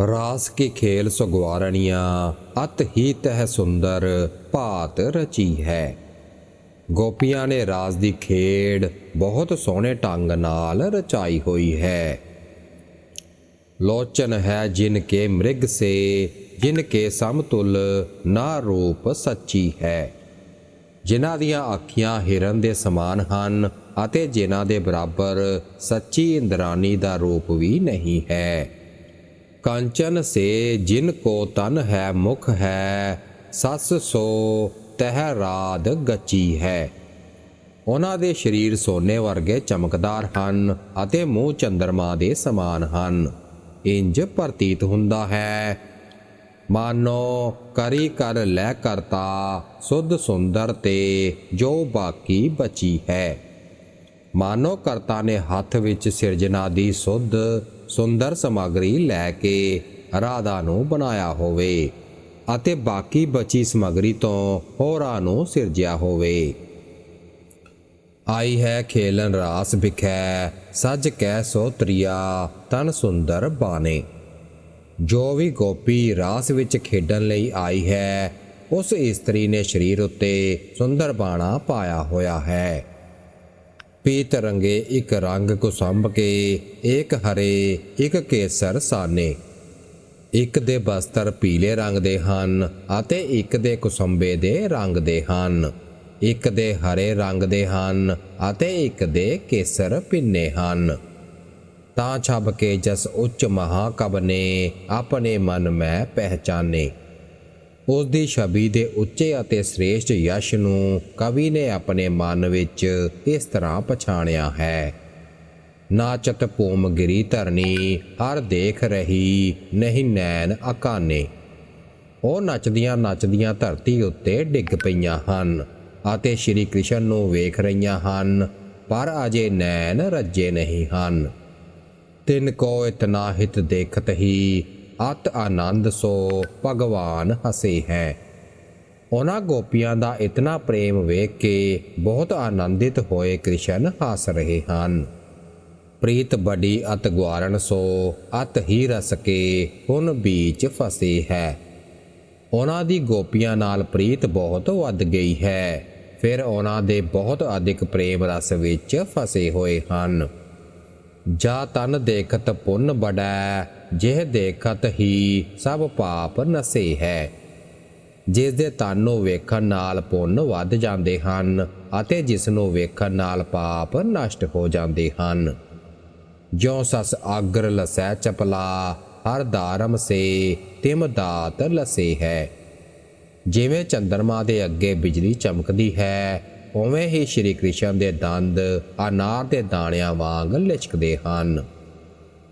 ਰਾਸ ਕੀ ਖੇਲ ਸੁਗਵਾਰਣੀਆਂ, ਅਤ ਹੀ ਤਹ ਸੁੰਦਰ ਭਾਤ ਰਚੀ ਹੈ। ਗੋਪੀਆਂ ਨੇ ਰਾਸ ਦੀ ਖੇਡ ਬਹੁਤ ਸੋਹਣੇ ਢੰਗ ਨਾਲ ਰਚਾਈ ਹੋਈ ਹੈ। ਲੋਚਨ ਹੈ ਜਿਨ ਕੇ ਮ੍ਰਿਗ ਸੇ, ਜਿਨ ਕੇ ਸਮਤੁਲ ਨਾ ਰੂਪ ਸੱਚੀ ਹੈ। ਜਿਨ੍ਹਾਂ ਦੀਆਂ ਅੱਖੀਆਂ ਹਿਰਨ ਦੇ ਸਮਾਨ ਹਨ ਅਤੇ ਜਿਨ੍ਹਾਂ ਦੇ ਬਰਾਬਰ ਸੱਚੀ ਇੰਦਰਾਨੀ ਦਾ ਰੂਪ ਵੀ ਨਹੀਂ ਹੈ। ਕੰਚਨ ਸੇ ਜਿਨ ਕੋ ਤਨ ਹੈ ਮੁਖ ਹੈ, ਸੱਸ ਸੋ ਤਹ ਰਾਦ ਗਚੀ ਹੈ। ਉਹਨਾਂ ਦੇ ਸਰੀਰ ਸੋਨੇ ਵਰਗੇ ਚਮਕਦਾਰ ਹਨ ਅਤੇ ਮੂੰਹ ਚੰਦਰਮਾ ਦੇ ਸਮਾਨ ਹਨ। ਇੰਜ ਪ੍ਰਤੀਤ ਹੁੰਦਾ ਹੈ, ਮਾਨੋ ਕਰੀ ਕਰ ਲੈ ਕਰਤਾ, ਸੁਧ ਸੁੰਦਰ ਤੇ ਜੋ ਬਾਕੀ ਬਚੀ ਹੈ। ਮਾਨੋ ਕਰਤਾ ਨੇ ਹੱਥ ਵਿੱਚ ਸਿਰਜਣਾ ਦੀ ਸੁਧ ਸੁੰਦਰ ਸਮੱਗਰੀ ਲੈ ਕੇ ਰਾਧਾ ਨੂੰ ਬਣਾਇਆ ਹੋਵੇ ਅਤੇ ਬਾਕੀ ਬਚੀ ਸਮੱਗਰੀ ਤੋਂ ਹੋਰਾਂ ਨੂੰ ਸਿਰਜਿਆ ਹੋਵੇ। ਆਈ ਹੈ ਖੇਲਨ ਰਾਸ ਵਿਖੈ, ਸੱਜ ਕੈ ਸੋ ਤਰੀਆ, ਤਨ ਸੁੰਦਰ ਬਾਣੇ। ਜੋ ਵੀ ਗੋਪੀ ਰਾਸ ਵਿੱਚ ਖੇਡਣ ਲਈ ਆਈ ਹੈ, ਉਸ ਇਸਤਰੀ ਨੇ ਸਰੀਰ ਉੱਤੇ ਸੁੰਦਰ ਬਾਣਾ ਪਾਇਆ ਹੋਇਆ ਹੈ। ਪੀਤ ਰੰਗੇ ਇੱਕ ਰੰਗ ਕੋ ਸੰਭ ਕੇ ਇੱਕ ਹਰੇ, ਇੱਕ ਕੇਸਰ ਸਾਨੇ। ਇੱਕ ਦੇ ਬਸਤਰ ਪੀਲੇ ਰੰਗ ਦੇ ਹਨ ਅਤੇ ਇੱਕ ਦੇ ਕੁਸੰਬੇ ਦੇ ਰੰਗ ਦੇ ਹਨ। ਇੱਕ ਦੇ ਹਰੇ ਰੰਗ ਦੇ ਹਨ ਅਤੇ ਇੱਕ ਦੇ ਕੇਸਰ ਪਿੰਨੇ ਹਨ। ਤਾਂ ਛਬ ਕੇ ਜਸ ਉੱਚ ਮਹਾਕਵ ਨੇ ਆਪਣੇ ਮਨ ਮੈਂ ਪਹਿਚਾਨੇ। ਉਸ ਦੀ ਛਵੀ ਦੇ ਉੱਚੇ ਅਤੇ ਸ੍ਰੇਸ਼ਟ ਯਸ਼ ਨੂੰ ਕਵੀ ਨੇ ਆਪਣੇ ਮਨ ਵਿੱਚ ਇਸ ਤਰ੍ਹਾਂ ਪਛਾਣਿਆ ਹੈ। ਨਾਚਤ ਭੂਮ ਗਿਰੀ ਧਰਨੀ, ਹਰ ਦੇਖ ਰਹੀ ਨਹੀਂ ਨੈਣ ਅਕਾਨੇ। ਉਹ ਨੱਚਦੀਆਂ ਨੱਚਦੀਆਂ ਧਰਤੀ ਉੱਤੇ ਡਿੱਗ ਪਈਆਂ ਹਨ ਅਤੇ ਸ਼੍ਰੀ ਕ੍ਰਿਸ਼ਨ ਨੂੰ ਵੇਖ ਰਹੀਆਂ ਹਨ, ਪਰ ਅਜੇ ਨੈਣ ਰੱਜੇ ਨਹੀਂ ਹਨ। ਤਿੰਨ ਕੋ ਇਤਨਾ ਹਿਤ ਦੇਖਤ ਹੀ ਅਤ ਆਨੰਦ ਸੋ ਭਗਵਾਨ ਹਸੇ ਹੈ। ਉਹਨਾਂ ਗੋਪੀਆਂ ਦਾ ਇਤਨਾ ਪ੍ਰੇਮ ਵੇਖ ਕੇ ਬਹੁਤ ਆਨੰਦਿਤ ਹੋਏ ਕ੍ਰਿਸ਼ਨ ਹੱਸ ਰਹੇ ਹਨ। ਪ੍ਰੀਤ ਬੜੀ ਅਤ ਗਵਾਰਣ ਸੋ ਅਤ ਹੀ ਰਸ ਕੇ ਹੁਣ ਬੀਚ ਫਸੇ ਹੈ। ਉਹਨਾਂ ਦੀ ਗੋਪੀਆਂ ਨਾਲ ਪ੍ਰੀਤ ਬਹੁਤ ਵੱਧ ਗਈ ਹੈ। ਫਿਰ ਉਹਨਾਂ ਦੇ ਬਹੁਤ ਅਧਿਕ ਪ੍ਰੇਮ ਰਸ ਵਿੱਚ ਫਸੇ ਹੋਏ ਹਨ। ਜਾ ਤਨ ਦੇਖਤ ਪੁੰਨ ਬੜੈ, ਜਿਹ ਦੇਖਤ ਹੀ ਸਭ ਪਾਪ ਨਸੇ ਹੈ। ਜਿਸ ਦੇ ਤਨ ਨੂੰ ਵੇਖਣ ਨਾਲ ਪੁੰਨ ਵੱਧ ਜਾਂਦੇ ਹਨ, ਅਤੇ ਜਿਸ ਨੂੰ ਵੇਖਣ ਨਾਲ ਪਾਪ ਨਸ਼ਟ ਹੋ ਜਾਂਦੇ ਹਨ। ਜਿਉ ਸਸ ਆਗਰ ਲਸੈ ਚਪਲਾ, ਹਰ ਧਾਰਮ ਸੇ ਤਿਮ ਦਾਤ ਲਸੇ ਹੈ। ਜਿਵੇਂ ਚੰਦਰਮਾ ਦੇ ਅੱਗੇ ਬਿਜਲੀ ਚਮਕਦੀ ਹੈ ਉਵੇਂ ਹੀ ਸ਼੍ਰੀ ਕ੍ਰਿਸ਼ਨ ਦੇ ਦੰਦ, ਅਨਾਰ ਦੇ ਦਾਣਿਆਂ ਵਾਂਗ ਲਿਚਕਦੇ ਹਨ।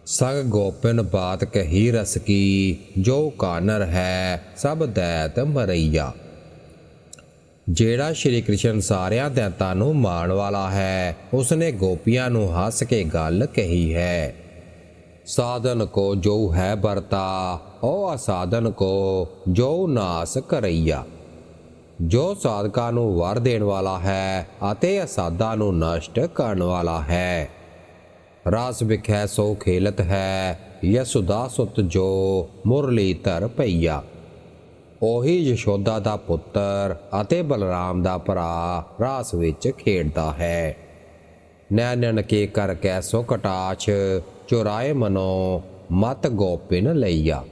ਸਗ ਗੋਪਨ ਬਾਤ ਕਹੀ ਰਸ ਕੀ, ਜੋ ਕਾਨਰ ਹੈ, ਸਭ ਦੈਤ ਮਰਈਆ। ਜਿਹੜਾ ਸ਼੍ਰੀ ਕ੍ਰਿਸ਼ਨ ਸਾਰਿਆਂ ਦੈਤਾਂ ਨੂੰ ਮਾਣ ਵਾਲਾ ਹੈ, ਉਸਨੇ ਗੋਪੀਆਂ ਨੂੰ ਹੱਸ ਕੇ ਗੱਲ ਕਹੀ ਹੈ। ਸਾਧਨ ਕੋ ਜੋ ਹੈ ਵਰਤਾ, ਉਹ ਅਸਾਧਨ ਕੋ ਜੋ ਨਾਸ ਕਰਈਆ। ਜੋ ਸਾਧਕਾਂ ਨੂੰ ਵਰ ਦੇਣ ਵਾਲਾ ਹੈ ਅਤੇ ਅਸਾਧਾਂ ਨੂੰ ਨਸ਼ਟ ਕਰਨ ਵਾਲਾ ਹੈ। ਰਸ ਵਿਖੈ ਸੋ ਖੇਲਤ ਹੈ ਯਸੁਦਾ ਸੁਤ ਜੋ ਮੁਰਲੀ ਧਰ ਪਈਆ। ਉਹੀ ਯਸ਼ੋਦਾ ਦਾ ਪੁੱਤਰ ਅਤੇ ਬਲਰਾਮ ਦਾ ਭਰਾ ਰਾਸ ਵਿੱਚ ਖੇਡਦਾ ਹੈ। ਨੈਣਨ ਕੇ ਕਰ ਕੈ ਸੋ ਕਟਾਛ, ਚੁਰਾਏ ਮਨੋ ਮਤ ਗੋਪਿਨ ਲਈਆ।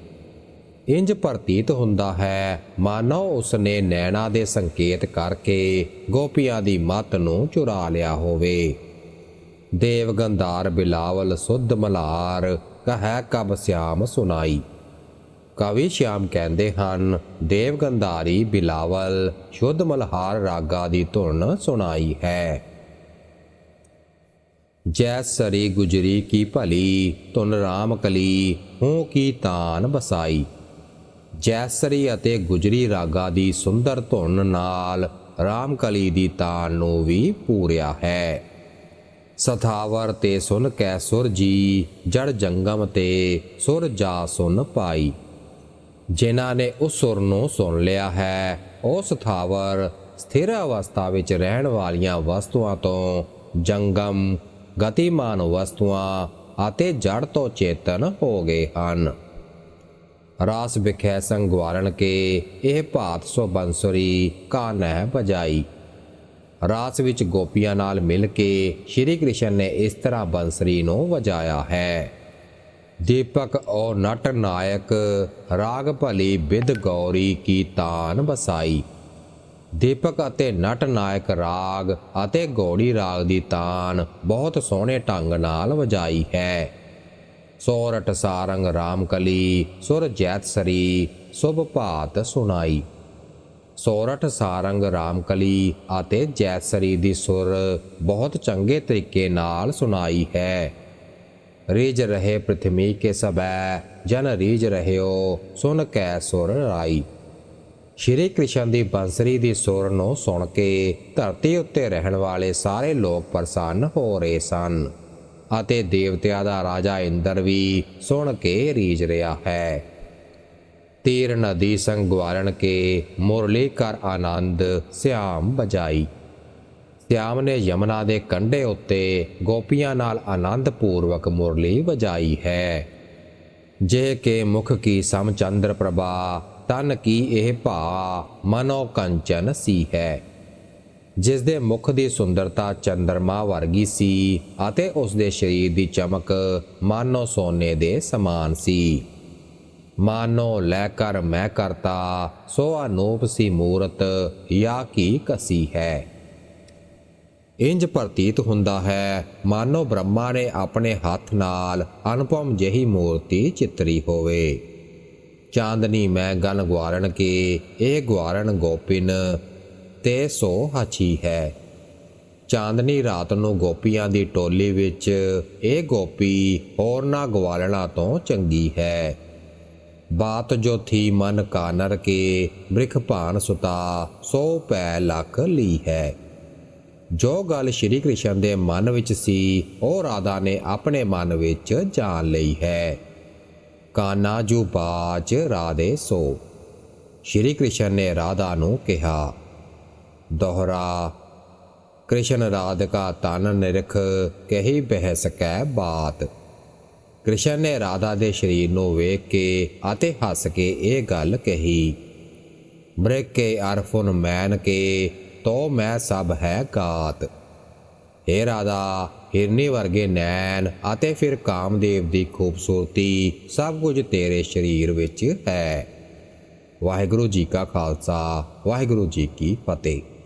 ਇੰਜ ਪ੍ਰਤੀਤ ਹੁੰਦਾ ਹੈ, ਮਾਨੋ ਉਸਨੇ ਨੈਣਾ ਦੇ ਸੰਕੇਤ ਕਰਕੇ ਗੋਪੀਆਂ ਦੀ ਮਤ ਨੂੰ ਚੁਰਾ ਲਿਆ ਹੋਵੇ। ਦੇਵ ਗੰਧਾਰ ਬਿਲਾਵਲ ਸੁਧ ਮਲਾਰ, ਕਹੈ ਕਬ ਸਿਆਮ ਸੁਨਾਈ। ਕਵੀ ਸ਼ਿਆਮ ਕਹਿੰਦੇ ਹਨ ਦੇਵ ਗੰਧਾਰੀ ਬਿਲਾਵਲ ਸ਼ੁੱਧ ਮਲਹਾਰ ਰਾਗਾ ਦੀ ਧੁਨ ਸੁਣਾਈ ਹੈ। ਜੈ ਸਰੀ ਗੁਜਰੀ ਕੀ ਭਲੀ ਤੁਨ ਰਾਮ ਕਲੀ, ਹੂੰ ਕੀ ਤਾਨ ਬਸਾਈ। ਜੈਸਰੀ ਅਤੇ ਗੁਜਰੀ ਰਾਗਾ ਦੀ ਸੁੰਦਰ ਧੁਨ ਨਾਲ ਰਾਮਕਲੀ ਦੀ ਤਾਨ ਨੂੰ ਵੀ ਪੂਰਿਆ ਹੈ। ਸਥਾਵਰ ਤੇ ਸੁਨ ਕੈ ਸੁਰ ਜੀ, ਜੜ ਜੰਗਮ ਤੇ ਸੁਰ ਜਾ ਸੁਨ ਪਾਈ। ਜਿਨ੍ਹਾਂ ਨੇ ਉਸ ਸੁਰ ਨੂੰ ਸੁਣ ਲਿਆ ਹੈ, ਉਹ ਸਥਾਵਰ ਸਥਿਰ ਅਵਸਥਾ ਵਿੱਚ ਰਹਿਣ ਵਾਲੀਆਂ ਵਸਤੂਆਂ ਤੋਂ ਜੰਗਮ, ਗਤੀਮਾਨ ਵਸਤੂਆਂ ਅਤੇ ਜੜ ਤੋਂ ਚੇਤਨ ਹੋ ਗਏ ਹਨ। ਰਾਸ ਵਿਖੇ ਸੰਗਵਾਰਨ ਕੇ, ਇਹ ਭਾਤ ਸੋ ਬੰਸੁਰੀ ਕਾਨਹਿ ਬਜਾਈ ਰਾਸ ਵਿੱਚ ਗੋਪੀਆਂ ਨਾਲ ਮਿਲ ਕੇ ਸ਼੍ਰੀ ਕ੍ਰਿਸ਼ਨ ਨੇ ਇਸ ਤਰ੍ਹਾਂ ਬੰਸਰੀ ਨੂੰ ਵਜਾਇਆ ਹੈ। ਦੀਪਕ ਔ ਨਟ ਨਾਇਕ, ਰਾਗ ਭਲੀ ਵਿਦ ਗੌਰੀ ਕੀ ਤਾਨ ਬਸਾਈ। ਦੀਪਕ ਅਤੇ ਨਟ ਨਾਇਕ ਰਾਗ ਅਤੇ ਗੌੜੀ ਰਾਗ ਦੀ ਤਾਨ ਬਹੁਤ ਸੋਹਣੇ ਢੰਗ ਨਾਲ ਵਜਾਈ ਹੈ। ਸੋਰਠ ਸਾਰੰਗ ਰਾਮਕਲੀ ਸੁਰ ਜੈਤ ਸਰੀ, ਸੁਭ ਭਾਤ ਸੁਣਾਈ। ਸੋਰਠ ਸਾਰੰਗ ਰਾਮਕਲੀ ਅਤੇ ਜੈਤਸਰੀ ਦੀ ਸੁਰ ਬਹੁਤ ਚੰਗੇ ਤਰੀਕੇ ਨਾਲ ਸੁਣਾਈ ਹੈ। ਰੀਜ ਰਹੇ ਪ੍ਰਥਮੀ ਕੇ ਸਬੈ ਜਨ ਰੀਜ ਰਹਿਓ, ਸੁਨ ਕੈ ਸੁਰ ਰਾਈ। ਸ਼੍ਰੀ ਕ੍ਰਿਸ਼ਨ ਦੀ ਬੰਸਰੀ ਦੀ ਸੁਰ ਨੂੰ ਸੁਣ ਕੇ ਧਰਤੀ ਉੱਤੇ ਰਹਿਣ ਵਾਲੇ ਸਾਰੇ ਲੋਕ ਪ੍ਰਸੰਨ ਹੋ ਰਹੇ ਸਨ। ਅਤੇ ਦੇਵਤਿਆਂ ਦਾ ਰਾਜਾ ਇੰਦਰ ਵੀ ਸੁਣ ਕੇ ਰੀਝ ਰਿਹਾ ਹੈ। ਤੀਰ ਨਦੀ ਸੰਗ ਕੇ ਮੁਰਲੀ ਕਰ ਆਨੰਦ ਸਿਆਮ ਬਜਾਈ। ਸਿਆਮ ਨੇ ਯਮਨਾ ਦੇ ਕੰਢੇ ਉੱਤੇ ਗੋਪੀਆਂ ਨਾਲ ਆਨੰਦ ਪੂਰਵਕ ਮੁਰਲੀ ਵਜਾਈ ਹੈ। ਜੇ ਕੇ ਮੁਖ ਕੀ ਸਮ ਚੰਦਰ ਪ੍ਰਭਾ, ਤਨ ਕੀ ਇਹ ਭਾ, ਮਨੋ ਕੰਚਨ ਸੀ ਹੈ। ਜਿਸ ਦੇ ਮੁਖ ਦੀ ਸੁੰਦਰਤਾ ਚੰਦਰਮਾ ਵਰਗੀ ਸੀ ਅਤੇ ਉਸ ਦੇ ਸਰੀਰ ਦੀ ਚਮਕ ਮਾਨੋ ਸੋਨੇ ਦੇ ਸਮਾਨ ਸੀ। ਮਾਨੋ ਲੈ ਕਰ ਮੈਂ ਕਰਤਾ, ਸੋ ਅਨੂਪ ਸੀ ਮੂਰਤ, ਯਾ ਕੀ ਕਸੀ ਹੈ। ਇੰਜ ਪ੍ਰਤੀਤ ਹੁੰਦਾ ਹੈ, ਮਾਨੋ ਬ੍ਰਹਮਾ ਨੇ ਆਪਣੇ ਹੱਥ ਨਾਲ ਅਨੁਪਮ ਜਹੀ ਮੂਰਤੀ ਚਿੱਤਰੀ ਹੋਵੇ। ਚਾਂਦਨੀ ਮੈਂ ਗਨ ਗਵਾਰਨ ਕੇ, ਇਹ ਗਵਾਰਨ ਗੋਪਿਨ ਤੇ ਸੋ ਹਛੀ ਹੈ। ਚਾਂਦਨੀ ਰਾਤ ਨੂੰ ਗੋਪੀਆਂ ਦੀ ਟੋਲੀ ਵਿੱਚ, ਇਹ ਗੋਪੀ ਹੋਰਨਾਂ ਗਵਾਲਣਾ ਤੋਂ ਚੰਗੀ ਹੈ। ਬਾਤ ਜੋ ਥੀ ਮਨ ਕਾਨਰ ਕੇ, ਬ੍ਰਿਖ ਭਾਨ ਸੁਤਾ, ਸੋ ਪੈ ਲੱਖ ਲਈ ਹੈ। ਜੋ ਗੱਲ ਸ਼੍ਰੀ ਕ੍ਰਿਸ਼ਨ ਦੇ ਮਨ ਵਿੱਚ ਸੀ, ਉਹ ਰਾਧਾ ਨੇ ਆਪਣੇ ਮਨ ਵਿੱਚ ਜਾਣ ਲਈ ਹੈ। ਕਾਨਾ ਜੂ ਬਾਜ, ਰਾਧੇ ਸੋ। ਸ਼੍ਰੀ ਕ੍ਰਿਸ਼ਨ ਨੇ ਰਾਧਾ ਨੂੰ ਕਿਹਾ ਦੋਹਰਾ, ਕ੍ਰਿਸ਼ਨ ਰਾਧਿਕਾ ਤਨ ਨਿਰਖ ਕਹੀ ਬਹਿ ਸਕੈ ਬਾਤ। ਕ੍ਰਿਸ਼ਨ ਨੇ ਰਾਧਾ ਦੇ ਸਰੀਰ ਨੂੰ ਵੇਖ ਕੇ ਅਤੇ ਹੱਸ ਕੇ ਇਹ ਗੱਲ ਕਹੀ ਬ੍ਰਿਕ ਕੇ ਅਰਫੁਨ ਮੈਨ ਕੇ, ਤੋ ਮੈਂ ਸਭ ਹੈ ਗਾਤ हे ਰਾਧਾ, ਹਿਰਨੀ ਵਰਗੇ ਨੈਣ ਅਤੇ ਫਿਰ ਕਾਮਦੇਵ ਦੀ ਖੂਬਸੂਰਤੀ ਸਭ ਕੁਝ ਤੇਰੇ ਸਰੀਰ ਵਿੱਚ ਹੈ। ਵਾਹਿਗੁਰੂ ਜੀ ਕਾ ਖਾਲਸਾ, ਵਾਹਿਗੁਰੂ ਜੀ ਕੀ ਫਤਿਹ।